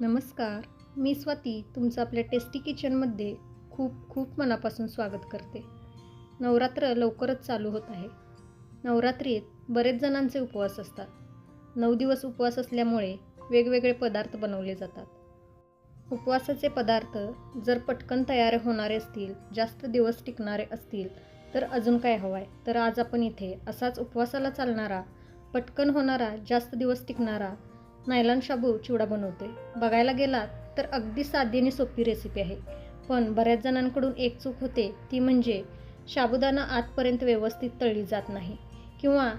नमस्कार मी स्वाती तुमचं आपल्या टेस्टी किचनमध्ये खूप खूप मनापासून स्वागत करते. नवरात्र लवकरच चालू होत आहे. नवरात्रीत बरेच जणांचे उपवास असतात. नऊ दिवस उपवास असल्यामुळे वेगवेगळे पदार्थ बनवले जातात. उपवासाचे पदार्थ जर पटकन तयार होणारे असतील जास्त दिवस टिकणारे असतील तर अजून काय हवं आहे तर आज आपण इथे असाच उपवासाला चालणारा पटकन होणारा जास्त दिवस टिकणारा नायलॉन शाबू चिवडा बनवते बघायला गेलात तर अगदी साधी आणि सोपी रेसिपी आहे. पण बऱ्याच जणांकडून एक चूक होते ती म्हणजे साबुदाणा आतपर्यंत व्यवस्थित तळली जात नाही किंवा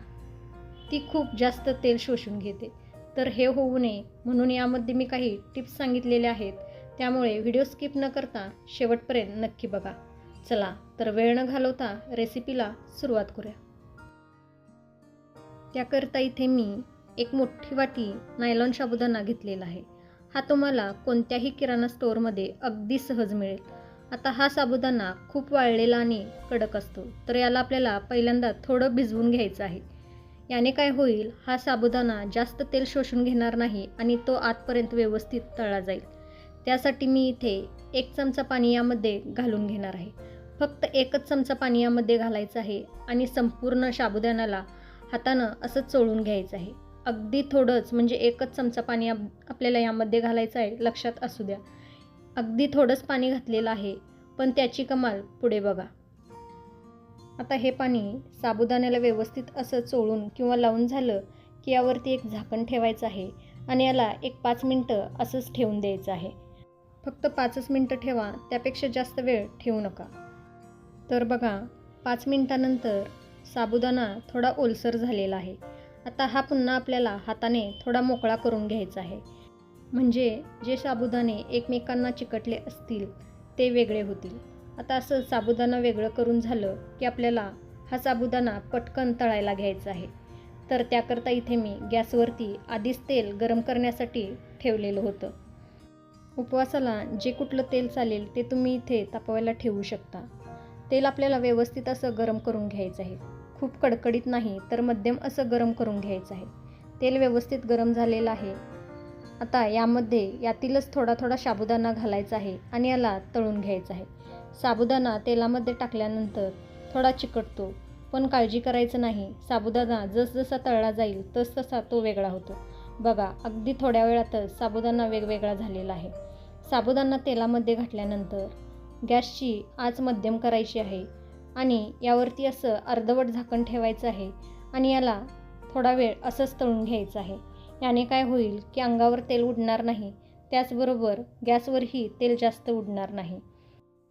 ती खूप जास्त तेल शोषून घेते. तर हे होऊ नये म्हणून यामध्ये मी काही टिप्स सांगितलेल्या आहेत. त्यामुळे व्हिडिओ स्किप न करता शेवटपर्यंत नक्की बघा. चला तर वेळ न घालवता रेसिपीला सुरुवात करूया. त्याकरता इथे मी एक मोठी वाटी नायलॉन साबुदाणा घेतलेला आहे. हा तुम्हाला कोणत्याही किराणा स्टोअरमध्ये अगदी सहज मिळेल. आता हा साबुदाणा खूप वाळलेला आणि कडक असतो तर याला आपल्याला पहिल्यांदा थोडं भिजवून घ्यायचं आहे. याने काय होईल हा साबुदाणा जास्त तेल शोषून घेणार नाही आणि तो आतपर्यंत व्यवस्थित तळला जाईल. त्यासाठी मी इथे एक चमचा पाणी यामध्ये घालून घेणार आहे. फक्त एकच चमचा पाणी यामध्ये घालायचं आहे आणि संपूर्ण साबुदाण्याला हातानं असं चोळून घ्यायचं आहे. अगदी थोडंच म्हणजे एकच चमचा पाणी आप आपल्याला यामध्ये घालायचं आहे लक्षात असू द्या. अगदी थोडंच पाणी घातलेलं आहे पण त्याची कमाल पुढे बघा. आता हे पाणी साबुदाण्याला व्यवस्थित असं चोळून किंवा लावून झालं की यावरती एक झाकण ठेवायचं आहे आणि याला एक पाच मिनटं असंच ठेवून द्यायचं आहे. फक्त पाचच मिनटं ठेवा त्यापेक्षा जास्त वेळ ठेवू नका. तर बघा पाच मिनटानंतर साबुदाणा थोडा ओलसर झालेला आहे. आता हा पुन्हा आपल्याला हाताने थोडा मोकळा करून घ्यायचा आहे. म्हणजे जे साबुदाणे एकमेकांना चिकटले असतील ते वेगळे होतील. आता असं साबुदाणा वेगळं करून झालं की आपल्याला हा साबुदाणा पटकन तळायला घ्यायचा आहे. तर त्याकरता इथे मी गॅसवरती आधीच तेल गरम करण्यासाठी ठेवलेलं होतं. उपवासाला जे कुठलं तेल चालेल ते तुम्ही इथे तापवायला ठेवू शकता. तेल आपल्याला व्यवस्थित असं गरम करून घ्यायचं आहे. खूप कडकडीत नाही तर मध्यम असं गरम करून घ्यायचं आहे. तेल व्यवस्थित गरम झालेलं आहे. आता यामध्ये यातीलच थोडा थोडा साबुदाणा घालायचा आहे आणि याला तळून घ्यायचा आहे. साबुदाणा तेलामध्ये टाकल्यानंतर थोडा चिकटतो पण काळजी करायचं नाही. साबुदाणा जसजसा तळला जाईल तस तसा तो वेगळा होतो. बघा अगदी थोड्या वेळातच साबुदाणा वेगवेगळा झालेला आहे. साबुदाणा तेलामध्ये घातल्यानंतर गॅसची आच मध्यम करायची आहे. आणि यावरती असं अर्धवट झाकण ठेवायचं आहे आणि याला थोडा वेळ असंच तळून घ्यायचं आहे. याने काय होईल की अंगावर तेल उडणार नाही त्याचबरोबर गॅसवरही तेल जास्त उडणार नाही.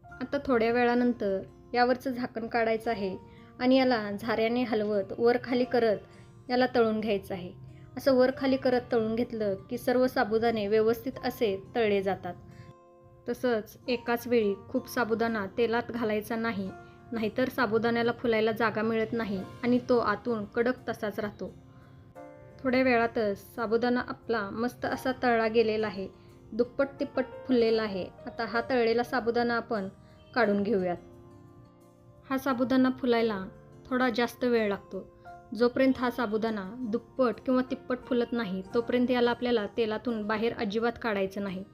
आता थोड्या वेळानंतर यावरचं झाकण काढायचं आहे आणि याला झाऱ्याने हलवत वर खाली करत याला तळून घ्यायचं आहे. असं वर खाली करत तळून घेतलं की सर्व साबुदाणे व्यवस्थित असे तळले जातात. तसंच एकाच वेळी खूप साबुदाणा तेलात घालायचा नाही नाहीतर साबुदाण्याला फुलायला जागा मिळत नाही आणि तो आतून कडक तसाच राहतो. थोड्या वेळातच साबुदाणा आपला मस्त असा तळला गेलेला आहे. दुप्पट तिप्पट फुललेला आहे. आता हा तळलेला साबुदाणा आपण काढून घेऊयात. हा साबुदाणा फुलायला थोडा जास्त वेळ लागतो. जोपर्यंत हा साबुदाणा दुप्पट किंवा तिप्पट फुलत नाही तोपर्यंत याला आपल्याला तेलातून बाहेर अजिबात काढायचं नाही.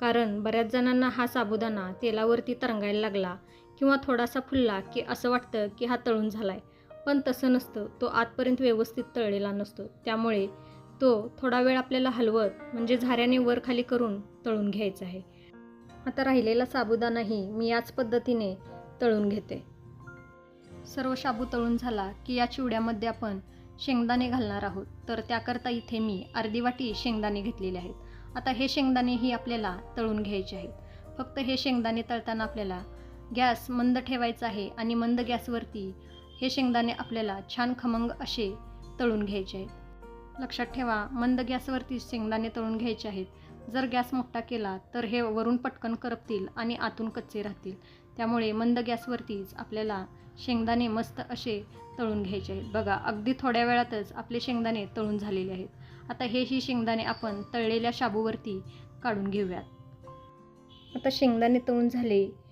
कारण बऱ्याच जणांना हा साबुदाणा तेलावरती तरंगायला लागला किंवा थोडासा फुलला की असं वाटतं की हा तळून झाला आहे पण तसं नसतं. तो आतपर्यंत व्यवस्थित तळलेला नसतो. त्यामुळे तो थोडा वेळ आपल्याला हलवत म्हणजे झाऱ्याने वर खाली करून तळून घ्यायचा आहे. आता राहिलेला साबुदाणाही मी याच पद्धतीने तळून घेते. सर्व शाबू तळून झाला की या चिवड्यामध्ये आपण शेंगदाणे घालणार आहोत. तर त्याकरता इथे मी अर्धी वाटी शेंगदाणे घेतलेले आहेत. आता हे शेंगदाणेही आपल्याला तळून घ्यायचे आहेत. फक्त हे शेंगदाणे तळताना आपल्याला गॅस मंद ठेवायचा आहे आणि मंद गॅसवरती हे शेंगदाणे आपल्याला छान खमंग असे तळून घ्यायचे आहेत. लक्षात ठेवा मंद गॅसवरती शेंगदाणे तळून घ्यायचे आहेत. जर गॅस मोठा केला तर हे वरून पटकन करपतील आणि आतून कच्चे राहतील. त्यामुळे मंद गॅसवरतीच आपल्याला शेंगदाणे मस्त असे तळून घ्यायचे आहेत. बघा अगदी थोड्या वेळातच आपले शेंगदाणे तळून झालेले आहेत. आता हे ही शेंगदाणे आपण तळलेल्या शाबूवरती काढून घेऊयात. आता शेंगदाणे तळून झाले.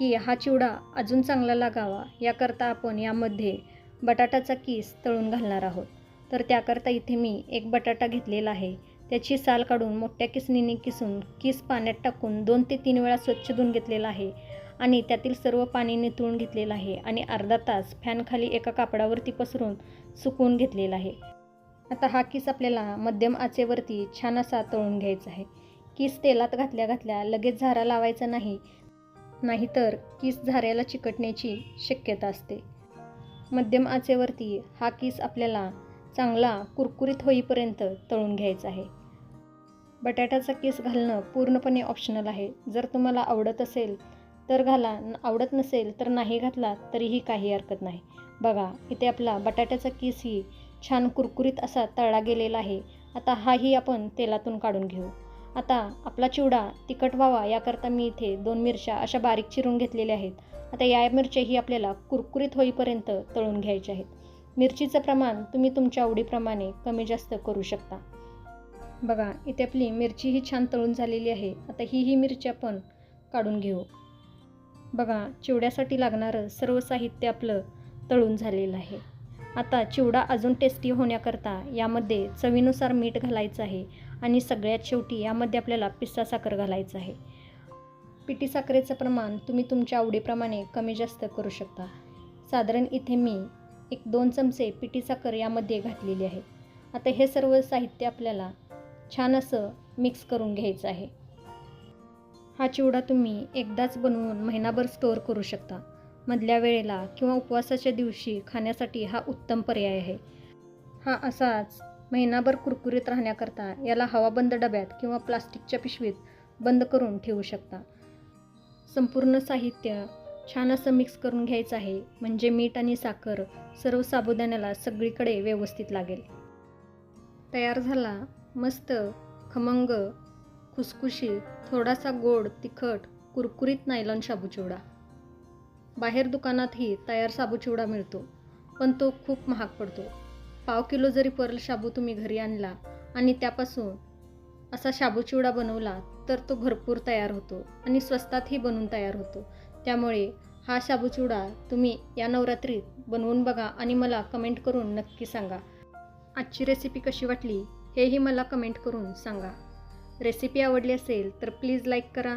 की हा चिवडा अजून चांगला लागावा याकरता आपण यामध्ये बटाटाचा कीस तळून घालणार आहोत. तर त्याकरता इथे मी एक बटाटा घेतलेला आहे. त्याची साल काढून मोठ्या किसणीने किसून किस पाण्यात टाकून दोन ते तीन वेळा स्वच्छ धुवून घेतलेला आहे आणि त्यातील सर्व पाणी नितळून घेतलेलं आहे आणि अर्धा तास फॅनखाली एका कापडावरती पसरून सुकवून घेतलेला आहे. आता हा किस आपल्याला मध्यम आचेवरती छान असा तळून घ्यायचा आहे. किस तेलात घातल्या घातल्या लगेच झारा लावायचा नाही नाहीतर किस झाऱ्याला चिकटण्याची शक्यता असते. मध्यम आचेवरती हा किस आपल्याला चांगला कुरकुरीत होईपर्यंत तळून घ्यायचा आहे. बटाट्याचा किस घालणं पूर्णपणे ऑप्शनल आहे. जर तुम्हाला आवडत असेल तर घाला न- आवडत नसेल तर नाही घातला तरीही काही हरकत नाही. बघा इथे आपला बटाट्याचा किस ही छान कुरकुरीत असा तळला गेलेला आहे. आता हाही आपण तेलातून काढून घेऊ. आता आपला चिवडा तिखट व्हावा याकरता मी इथे दोन मिरच्या अशा बारीक चिरून घेतलेल्या आहेत. आता या मिरच्याही आपल्याला कुरकुरीत होईपर्यंत तळून घ्यायच्या आहेत. मिरचीचं प्रमाण तुम्ही तुमच्या आवडीप्रमाणे कमी जास्त करू शकता. बघा इथे आपली मिरची ही छान तळून झालेली आहे. आता ही ही मिरची आपण काढून घेऊ. बघा चिवड्यासाठी लागणारं सर्व साहित्य आपलं तळून झालेलं आहे. आता चिवडा अजून टेस्टी होण्याकरता यामध्ये चवीनुसार मीठ घालायचं आहे आणि सगळ्यात शेवटी यामध्ये आपल्याला पिस्ता साखर घालायचं आहे. पिठी साखरेचं प्रमाण तुम्ही तुमच्या आवडीप्रमाणे कमी जास्त करू शकता. साधारण इथे मी एक दोन चमचे पिठी साखर यामध्ये घातलेली आहे. आता हे सर्व साहित्य आपल्याला छान असं मिक्स करून घ्यायचं आहे. हा चिवडा तुम्ही एकदाच बनवून महिनाभर स्टोअर करू शकता. मधल्या वेळेला किंवा उपवासाच्या दिवशी खाण्यासाठी हा उत्तम पर्याय आहे. हा असाच महिनाभर कुरकुरीत राहण्याकरता याला हवाबंद डब्यात किंवा प्लास्टिकच्या पिशवीत बंद करून ठेवू शकता. संपूर्ण साहित्य छान असं मिक्स करून घ्यायचं आहे म्हणजे मीठ आणि साखर सर्व साबुदाण्याला सगळीकडे व्यवस्थित लागेल. तयार झाला मस्त खमंग खुसखुशीत थोडासा गोड तिखट कुरकुरीत नायलॉन शाबू चिवडा. बाहेर दुकानातही तयार साबू चिवडा मिळतो पण तो खूप महाग पडतो. पाव किलो जरी परल शाबू तुम्ही घरी आणला आणि त्यापासून असा शाबू चिवडा बनवला तर तो भरपूर तयार होतो आणि स्वस्तातही बनून तयार होतो. त्यामुळे हा शाबू चिवडा तुम्ही या नवरात्रीत बनवून बघा आणि मला कमेंट करून नक्की सांगा. आजची रेसिपी कशी वाटली हेही मला कमेंट करून सांगा. रेसिपी आवडली असेल तर प्लीज लाईक करा.